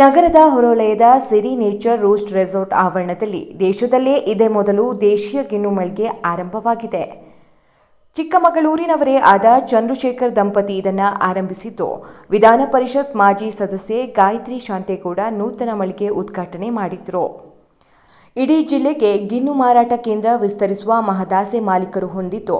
ನಗರದ ಹೊರವಲಯದ ಸಿರಿ nature roast resort ಆವರಣದಲ್ಲಿ ದೇಶದಲ್ಲೇ ಇದೇ ಮೊದಲು ದೇಶೀಯ ಗಿನ್ನು ಮಳಿಗೆ ಆರಂಭವಾಗಿದೆ. ಚಿಕ್ಕಮಗಳೂರಿನವರೇ ಆದ ಚಂದ್ರಶೇಖರ್ ದಂಪತಿ ಇದನ್ನು ಆರಂಭಿಸಿದ್ದು. ವಿಧಾನ ಪರಿಷತ್ ಮಾಜಿ ಸದಸ್ಯೆ ಗಾಯತ್ರಿ ಶಾಂತೇಗೌಡ ನೂತನ ಮಳಿಗೆ ಉದ್ಘಾಟನೆ ಮಾಡಿದ್ರು. ಇಡೀ ಜಿಲ್ಲೆಗೆ ಗಿಣ್ಣು ಮಾರಾಟ ಕೇಂದ್ರ ವಿಸ್ತರಿಸುವ ಮಹದಾಸೆ ಮಾಲೀಕರು ಹೊಂದಿದ್ದು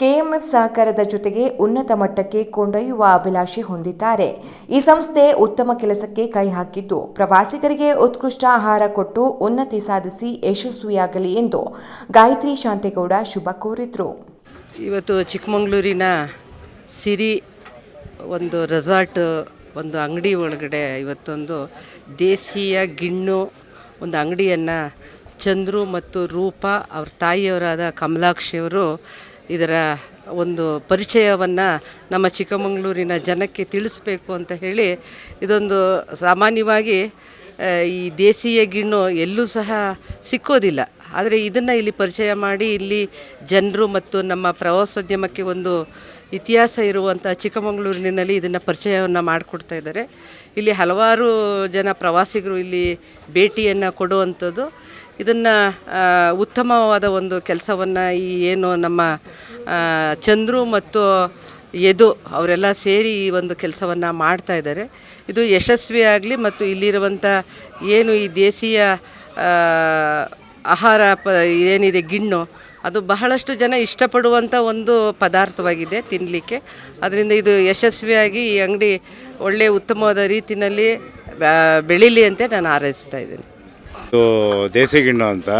ಕೆಎಂಎಫ್ ಸಹಕಾರದ ಜೊತೆಗೆ ಉನ್ನತ ಮಟ್ಟಕ್ಕೆ ಕೊಂಡೊಯ್ಯುವ ಅಭಿಲಾಷೆ ಹೊಂದಿದ್ದಾರೆ. ಈ ಸಂಸ್ಥೆ ಉತ್ತಮ ಕೆಲಸಕ್ಕೆ ಕೈ ಹಾಕಿದ್ದು, ಪ್ರವಾಸಿಗರಿಗೆ ಉತ್ಕೃಷ್ಟ ಆಹಾರ ಕೊಟ್ಟು ಉನ್ನತಿ ಸಾಧಿಸಿ ಯಶಸ್ವಿಯಾಗಲಿ ಎಂದು ಗಾಯತ್ರಿ ಶಾಂತೇಗೌಡ ಶುಭ ಕೋರಿದ್ರು. ಇವತ್ತು ಚಿಕ್ಕಮಗಳೂರಿನ ಸಿರಿ ಒಂದು ರೆಸಾರ್ಟ್, ಒಂದು ಅಂಗಡಿ ಒಳಗಡೆ ಇವತ್ತೊಂದು ದೇಶೀಯ ಗಿಣ್ಣು ಒಂದು ಅಂಗಡಿಯನ್ನು ಚಂದ್ರು ಮತ್ತು ರೂಪ ಅವ್ರ ತಾಯಿಯವರಾದ ಕಮಲಾಕ್ಷಿಯವರು ಇದರ ಒಂದು ಪರಿಚಯವನ್ನು ನಮ್ಮ ಚಿಕ್ಕಮಗಳೂರಿನ ಜನಕ್ಕೆ ತಿಳಿಸ್ಬೇಕು ಅಂತ ಹೇಳಿ ಇದೊಂದು ಸಾಮಾನ್ಯವಾಗಿ ಈ ದೇಶೀಯ ಗಿಣ್ಣು ಎಲ್ಲೂ ಸಹ ಸಿಕ್ಕೋದಿಲ್ಲ. ಆದರೆ ಇದನ್ನು ಇಲ್ಲಿ ಪರಿಚಯ ಮಾಡಿ ಇಲ್ಲಿ ಜನರು ಮತ್ತು ನಮ್ಮ ಪ್ರವಾಸೋದ್ಯಮಕ್ಕೆ ಒಂದು ಇತಿಹಾಸ ಇರುವಂಥ ಚಿಕ್ಕಮಗಳೂರಿನಲ್ಲಿ ಇದನ್ನು ಪರಿಚಯವನ್ನು ಮಾಡಿಕೊಡ್ತಾ ಇದ್ದಾರೆ. ಇಲ್ಲಿ ಹಲವಾರು ಜನ ಪ್ರವಾಸಿಗರು ಇಲ್ಲಿ ಭೇಟಿಯನ್ನು ಕೊಡುವಂಥದ್ದು. ಇದನ್ನು ಉತ್ತಮವಾದ ಒಂದು ಕೆಲಸವನ್ನು ಈ ಏನು ನಮ್ಮ ಚಂದ್ರು ಮತ್ತು ಎದು ಅವರೆಲ್ಲ ಸೇರಿ ಈ ಒಂದು ಕೆಲಸವನ್ನು ಮಾಡ್ತಾ ಇದ್ದಾರೆ. ಇದು ಯಶಸ್ವಿಯಾಗಲಿ ಮತ್ತು ಇಲ್ಲಿರುವಂಥ ಏನು ಈ ದೇಶೀಯ ಆಹಾರ ಪ, ಏನಿದೆ ಗಿಣ್ಣು, ಅದು ಬಹಳಷ್ಟು ಜನ ಇಷ್ಟಪಡುವಂಥ ಒಂದು ಪದಾರ್ಥವಾಗಿದೆ ತಿನ್ನಲಿಕ್ಕೆ ಅದರಿಂದ ಇದು ಯಶಸ್ವಿಯಾಗಿ ಈ ಅಂಗಡಿ ಒಳ್ಳೆಯ ಉತ್ತಮವಾದ ರೀತಿಯಲ್ಲಿ ಬೆಳೀಲಿ ಅಂತ ನಾನು ಹಾರೈಸ್ತಾ ಇದ್ದೀನಿ. ಇದು ದೇಸಿ ಗಿಣ್ಣು ಅಂತ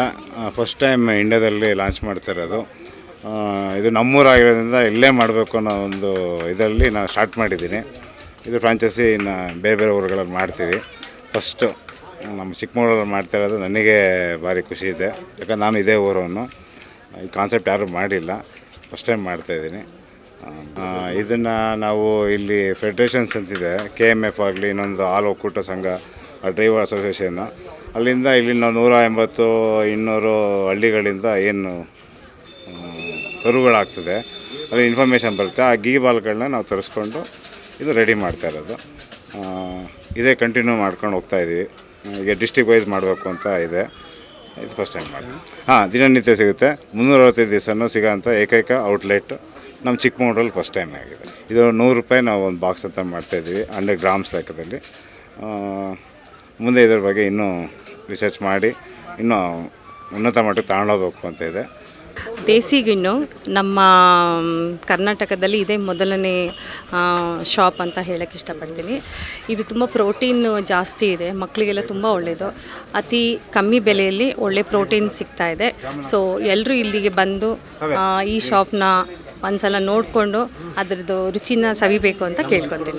ಫಸ್ಟ್ ಟೈಮ್ ಇಂಡಿಯಾದಲ್ಲಿ ಲಾಂಚ್ ಮಾಡ್ತಾ ಇರೋದು. ಇದು ನಮ್ಮೂರಾಗಿರೋದ್ರಿಂದ ಇಲ್ಲೇ ಮಾಡಬೇಕು ಅನ್ನೋ ಒಂದು ಇದರಲ್ಲಿ ನಾನು ಸ್ಟಾರ್ಟ್ ಮಾಡಿದ್ದೀನಿ. ಇದು ಫ್ರಾಂಚೈಸಿ ಇನ್ನು ಬೇರೆ ಬೇರೆ ಊರುಗಳಲ್ಲಿ ಮಾಡ್ತೀವಿ. ಫಸ್ಟು ನಮ್ಮ ಚಿಕ್ಕಮಗಳೂರಲ್ಲಿ ಮಾಡ್ತಾ ಇರೋದು ನನಗೆ ಭಾರಿ ಖುಷಿ ಇದೆ. ಯಾಕಂದ್ರೆ ನಾನು ಇದೇ ಊರವನು. ಈ ಕಾನ್ಸೆಪ್ಟ್ ಯಾರೂ ಮಾಡಿಲ್ಲ. ಫಸ್ಟ್ ಟೈಮ್ ಮಾಡ್ತಾಯಿದ್ದೀನಿ ಇದನ್ನು ನಾವು ಇಲ್ಲಿ ಫೆಡ್ರೇಷನ್ಸ್ ಅಂತಿದೆ. ಕೆ ಎಂ ಎಫ್ ಆಗಲಿ, ಇನ್ನೊಂದು ಹಾಲು ಒಕ್ಕೂಟ ಸಂಘ ಡ್ರೈವರ್ ಅಸೋಸಿಯೇಷನ್ನು ಅಲ್ಲಿಂದ ಇಲ್ಲಿನ ನೂರ ಎಂಬತ್ತು, ಇನ್ನೂರು ಹಳ್ಳಿಗಳಿಂದ ಏನು ಕರುಗಳಾಗ್ತದೆ, ಅಲ್ಲಿ ಇನ್ಫಾರ್ಮೇಷನ್ ಬರುತ್ತೆ. ಆ ಗೀ ಬಾಲ್ಗಳನ್ನ ನಾವು ತರಿಸ್ಕೊಂಡು ಇದು ರೆಡಿ ಮಾಡ್ತಾ ಇರೋದು. ಇದೇ ಕಂಟಿನ್ಯೂ ಮಾಡ್ಕೊಂಡು ಹೋಗ್ತಾ ಇದ್ದೀವಿ ಈಗ ಡಿಸ್ಟಿಕ್ ವೈಸ್ ಮಾಡಬೇಕು ಅಂತ ಇದೆ. ಇದು ಫಸ್ಟ್ ಟೈಮ್ ಮಾಡಿ ಹಾಂ, ದಿನನಿತ್ಯ ಸಿಗುತ್ತೆ. ಮುನ್ನೂರ ಅರವತ್ತೈದು ದಿವಸನೂ ಸಿಗೋಂಥ ಏಕೈಕ ಔಟ್ಲೆಟ್ ನಮ್ಮ ಚಿಕ್ಕಮಗಳೂರಲ್ಲಿ ಫಸ್ಟ್ ಟೈಮ್ ಆಗಿದೆ. ಇದು ನೂರು ರೂಪಾಯಿ ನಾವು ಒಂದು ಬಾಕ್ಸ್ ಅಂತ ಮಾಡ್ತಾಯಿದ್ದೀವಿ ಹಂಡ್ರೆಡ್ ಗ್ರಾಮ್ಸ್ ಲೆಕ್ಕದಲ್ಲಿ. ಮುಂದೆ ಇದ್ರ ಬಗ್ಗೆ ಇನ್ನೂ ರಿಸರ್ಚ್ ಮಾಡಿ, ಇನ್ನೂ ಉನ್ನತ ಮಟ್ಟಕ್ಕೆ ತಗೊಂಡೋಗ್ಬೇಕು ಅಂತ ಇದೆ. ದೇಸಿ ಗಿಣ್ಣು ನಮ್ಮ ಕರ್ನಾಟಕದಲ್ಲಿ ಇದೇ ಮೊದಲನೇ ಶಾಪ್ ಅಂತ ಹೇಳಕ್ಕೆ ಇಷ್ಟಪಡ್ತೀನಿ. ಇದು ತುಂಬ ಪ್ರೋಟೀನ್ ಜಾಸ್ತಿ ಇದೆ ಮಕ್ಕಳಿಗೆಲ್ಲ ತುಂಬ ಒಳ್ಳೆಯದು ಅತಿ ಕಮ್ಮಿ ಬೆಲೆಯಲ್ಲಿ ಒಳ್ಳೆ ಪ್ರೋಟೀನ್ ಸಿಗ್ತಾ ಇದೆ. ಸೊ ಎಲ್ಲರೂ ಇಲ್ಲಿಗೆ ಬಂದು ಈ ಶಾಪ್ನ ಒಂದ್ಸಲ ನೋಡಿಕೊಂಡು ಅದರದ್ದು ರುಚಿನ ಸವಿಬೇಕು ಅಂತ ಕೇಳ್ಕೊತೀನಿ.